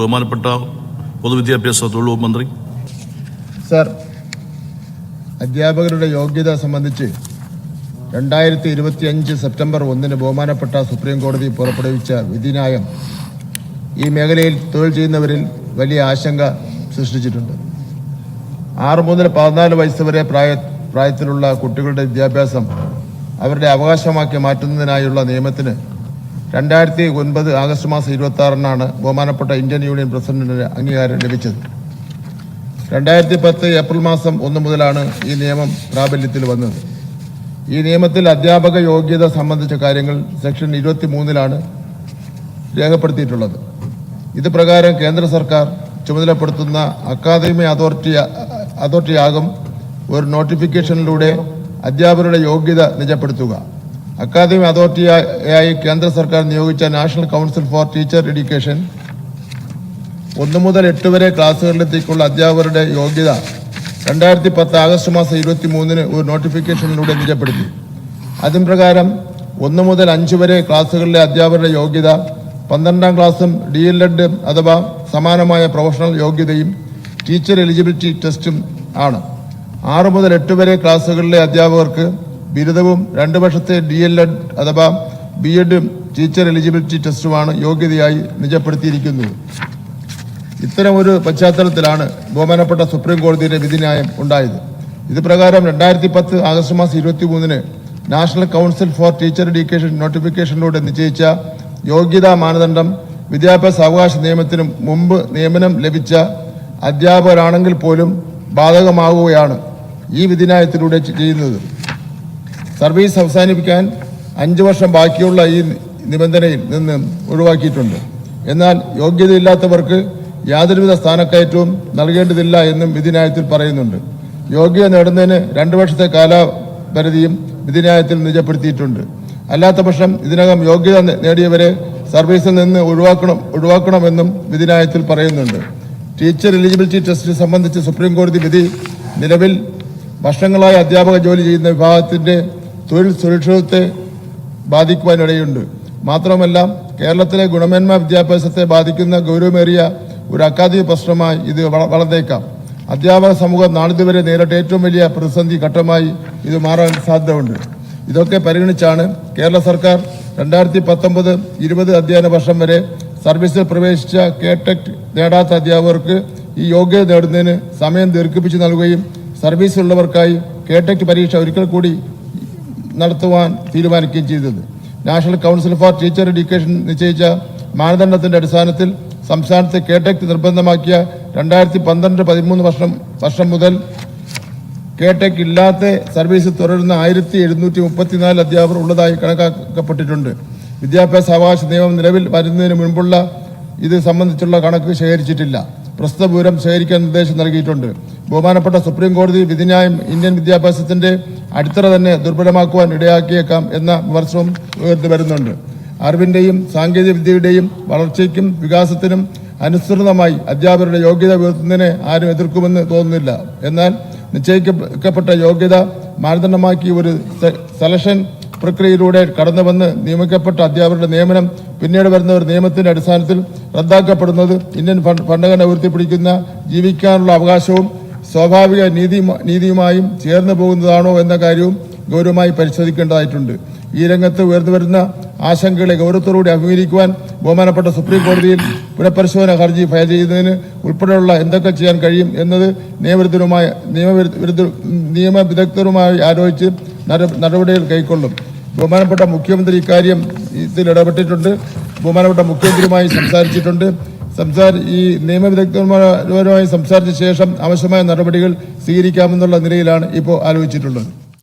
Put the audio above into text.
ബഹുമാനപ്പെട്ട പൊതുവിദ്യാഭ്യാസ തൊഴിൽ വകുപ്പ് മന്ത്രി. സർ അധ്യാപകരുടെ യോഗ്യത സംബന്ധിച്ച് രണ്ടായിരത്തി ഇരുപത്തിയഞ്ച് സെപ്റ്റംബർ ഒന്നിന് ബഹുമാനപ്പെട്ട സുപ്രീം കോടതി പുറപ്പെടുവിച്ച വിധിന്യായം ഈ മേഖലയിൽ തൊഴിൽ ചെയ്യുന്നവരിൽ വലിയ ആശങ്ക സൃഷ്ടിച്ചിട്ടുണ്ട്. ആറ് മുതൽ പതിനാല് വയസ്സ് വരെ പ്രായ പ്രായത്തിലുള്ള കുട്ടികളുടെ വിദ്യാഭ്യാസം അവരുടെ അവകാശമാക്കി മാറ്റുന്നതിനായുള്ള നിയമത്തിന് രണ്ടായിരത്തി ഒൻപത് ആഗസ്റ്റ് മാസം ഇരുപത്തി ആറിനാണ് ബഹുമാനപ്പെട്ട ഇന്ത്യൻ യൂണിയൻ പ്രസിഡന്റിന് അംഗീകാരം ലഭിച്ചത്. രണ്ടായിരത്തി പത്ത് ഏപ്രിൽ മാസം ഒന്ന് മുതലാണ് ഈ നിയമം പ്രാബല്യത്തിൽ വന്നത്. ഈ നിയമത്തിൽ അധ്യാപക യോഗ്യത സംബന്ധിച്ച കാര്യങ്ങൾ സെക്ഷൻ ഇരുപത്തി മൂന്നിലാണ് രേഖപ്പെടുത്തിയിട്ടുള്ളത്. ഇത് പ്രകാരം കേന്ദ്ര സർക്കാർ ചുമതലപ്പെടുത്തുന്ന അക്കാദമി അതോറിറ്റി അതോറിറ്റിയാകും ഒരു നോട്ടിഫിക്കേഷനിലൂടെ അധ്യാപകരുടെ യോഗ്യത നിജപ്പെടുത്തുക. അക്കാദമി അതോറിറ്റിയായി കേന്ദ്ര സർക്കാർ നിയോഗിച്ച national council for teacher education ഒന്ന് മുതൽ എട്ട് വരെ ക്ലാസ്സുകളിലെത്തിക്കുള്ള അധ്യാപകരുടെ യോഗ്യത രണ്ടായിരത്തി പത്ത് ആഗസ്റ്റ് മാസം ഇരുപത്തി മൂന്നിന് ഒരു നോട്ടിഫിക്കേഷനിലൂടെ നിജപ്പെടുത്തി. അതിൻ പ്രകാരം ഒന്ന് മുതൽ അഞ്ച് വരെ ക്ലാസ്സുകളിലെ അധ്യാപകരുടെ യോഗ്യത പന്ത്രണ്ടാം ക്ലാസ്സും ഡി എൽ എഡ് അഥവാ സമാനമായ പ്രൊഫഷണൽ യോഗ്യതയും ടീച്ചർ എലിജിബിലിറ്റി ടെസ്റ്റും ആണ്. ആറ് മുതൽ എട്ട് വരെ ക്ലാസ്സുകളിലെ അധ്യാപകർക്ക് ബിരുദവും രണ്ട് വർഷത്തെ ഡി എൽ എഡ് അഥവാ ബി എഡും ടീച്ചർ എലിജിബിലിറ്റി ടെസ്റ്റുമാണ് യോഗ്യതയായി നിജപ്പെടുത്തിയിരിക്കുന്നത്. ഇത്തരം ഒരു പശ്ചാത്തലത്തിലാണ് ബഹുമാനപ്പെട്ട സുപ്രീം കോടതിയുടെ വിധിന്യായം ഉണ്ടായത്. ഇത് പ്രകാരം രണ്ടായിരത്തി പത്ത് ആഗസ്റ്റ് മാസം ഇരുപത്തി മൂന്നിന് national council for teacher education നോട്ടിഫിക്കേഷനിലൂടെ നിശ്ചയിച്ച യോഗ്യതാ മാനദണ്ഡം വിദ്യാഭ്യാസ അവകാശ നിയമത്തിനും മുമ്പ് നിയമനം ലഭിച്ച അധ്യാപകരാണെങ്കിൽ പോലും ബാധകമാവുകയാണ് ഈ വിധിന്യായത്തിലൂടെ ചെയ്യുന്നത്. സർവീസ് അവസാനിപ്പിക്കാൻ അഞ്ച് വർഷം ബാക്കിയുള്ള ഈ നിബന്ധനയിൽ നിന്ന് ഒഴിവാക്കിയിട്ടുണ്ട്. എന്നാൽ യോഗ്യതയില്ലാത്തവർക്ക് യാതൊരുവിധ സ്ഥാനക്കയറ്റവും നൽകേണ്ടതില്ല എന്നും വിധിന്യായത്തിൽ പറയുന്നുണ്ട്. യോഗ്യത നേടുന്നതിന് രണ്ട് വർഷത്തെ കാലപരിധിയും വിധിന്യായത്തിൽ നിജപ്പെടുത്തിയിട്ടുണ്ട്. അല്ലാത്ത പക്ഷം ഇതിനകം യോഗ്യത നേടിയവരെ സർവീസിൽ നിന്ന് ഒഴിവാക്കണം ഒഴിവാക്കണമെന്നും വിധിന്യായത്തിൽ പറയുന്നുണ്ട്. ടീച്ചർ എലിജിബിലിറ്റി ടെസ്റ്റ് സംബന്ധിച്ച് സുപ്രീം കോടതി വിധി നിലവിൽ വർഷങ്ങളായി അധ്യാപക ജോലി ചെയ്യുന്ന വിഭാഗത്തിന്റെ തൊഴിൽ സുരക്ഷിതത്തെ ബാധിക്കുവാനിടയുണ്ട്. മാത്രമല്ല കേരളത്തിലെ ഗുണമേന്മ വിദ്യാഭ്യാസത്തെ ബാധിക്കുന്ന ഗൗരവമേറിയ ഒരു അക്കാദമിക പ്രശ്നമായി ഇത് വള- വളർന്നേക്കാം. അധ്യാപക സമൂഹം നാളിതുവരെ നേരിട്ട ഏറ്റവും വലിയ പ്രതിസന്ധി ഘട്ടമായി ഇത് മാറാൻ സാധ്യതയുണ്ട്. ഇതൊക്കെ പരിഗണിച്ചാണ് കേരള സർക്കാർ രണ്ടായിരത്തി പത്തൊമ്പത് ഇരുപത് അധ്യയന വർഷം വരെ സർവീസിൽ പ്രവേശിച്ച കേടെക് നേടാത്ത അധ്യാപകർക്ക് ഈ യോഗ്യത നേടുന്നതിന് സമയം ദീർഘിപ്പിച്ച് നൽകുകയും സർവീസിലുള്ളവർക്കായി കേടെക് പരീക്ഷ ഒരിക്കൽ കൂടി നടത്തുവാൻ തീരുമാനിക്കുകയും ചെയ്തത്. National council for teacher education നിശ്ചയിച്ച മാനദണ്ഡത്തിന്റെ അടിസ്ഥാനത്തിൽ സംസ്ഥാനത്ത് കേടെക് നിർബന്ധമാക്കിയ രണ്ടായിരത്തി പന്ത്രണ്ട് പതിമൂന്ന് വർഷം വർഷം മുതൽ കേടെക് ഇല്ലാത്ത സർവീസ് തുടരുന്ന ആയിരത്തി എഴുന്നൂറ്റി മുപ്പത്തിനാല് അധ്യാപകർ ഉള്ളതായി കണക്കാക്കപ്പെട്ടിട്ടുണ്ട്. വിദ്യാഭ്യാസ അവകാശ നിയമം നിലവിൽ വരുന്നതിന് മുൻപുള്ള ഇത് സംബന്ധിച്ചുള്ള കണക്ക് ശേഖരിച്ചിട്ടില്ല. പ്രസ്തുത വിവരം ശേഖരിക്കാൻ നിർദ്ദേശം നൽകിയിട്ടുണ്ട്. ബഹുമാനപ്പെട്ട സുപ്രീം കോടതി വിധിന്യായം ഇന്ത്യൻ വിദ്യാഭ്യാസത്തിന്റെ അടിത്തറ തന്നെ ദുർബലമാക്കുവാൻ ഇടയാക്കിയേക്കാം എന്ന വിമർശനവും ഉയർന്നു വരുന്നുണ്ട്. അറിവിന്റെയും സാങ്കേതിക വിദ്യയുടെയും വളർച്ചയ്ക്കും വികാസത്തിനും അനുസൃതമായി അധ്യാപകരുടെ യോഗ്യത ഉയർത്തുന്നതിനെ ആരും എതിർക്കുമെന്ന് തോന്നുന്നില്ല. എന്നാൽ നിശ്ചയിക്കപ്പെട്ട യോഗ്യത മാനദണ്ഡമാക്കി ഒരു സെലക്ഷൻ പ്രക്രിയയിലൂടെ കടന്നുവന്ന് നിയമിക്കപ്പെട്ട അധ്യാപകരുടെ നിയമനം പിന്നീട് വരുന്ന ഒരു നിയമത്തിന്റെ അടിസ്ഥാനത്തിൽ റദ്ദാക്കപ്പെടുന്നത് ഇന്ത്യൻ ഭരണഘടന ഉയർത്തിപ്പിടിക്കുന്ന ജീവിക്കാനുള്ള അവകാശവും സ്വാഭാവിക നീതി നീതിയുമായും ചേർന്ന് പോകുന്നതാണോ എന്ന കാര്യവും ഗൗരവമായി പരിശോധിക്കേണ്ടതായിട്ടുണ്ട്. ഈ രംഗത്ത് ഉയർന്നു വരുന്ന ആശങ്കകളെ ഗൗരവത്തോടുകൂടി അഭിമുഖീകരിക്കുവാൻ ബഹുമാനപ്പെട്ട സുപ്രീം കോടതിയിൽ പുനഃപരിശോധന ഹർജി ഫയൽ ചെയ്യുന്നതിന് ഉൾപ്പെടെയുള്ള എന്തൊക്കെ ചെയ്യാൻ കഴിയും എന്നത് നിയമവിരുദ്ധരുമായ നിയമവിരുദ്ധ നിയമവിദഗ്ധരുമായി ആലോചിച്ച് നടപടികൾ കൈക്കൊള്ളും. ബഹുമാനപ്പെട്ട മുഖ്യമന്ത്രി ഇക്കാര്യം ഇതിൽ ഇടപെട്ടിട്ടുണ്ട്. ബഹുമാനപ്പെട്ട മുഖ്യമന്ത്രിയുമായി സംസാരിച്ചിട്ടുണ്ട്. സംസാര ഈ നിയമവിദഗ്ധന്മാരുമായി സംസാരിച്ച ശേഷം ആവശ്യമായ നടപടികൾ സ്വീകരിക്കാമെന്നുള്ള നിലയിലാണ് ഇപ്പോൾ ആലോചിച്ചിട്ടുള്ളത്.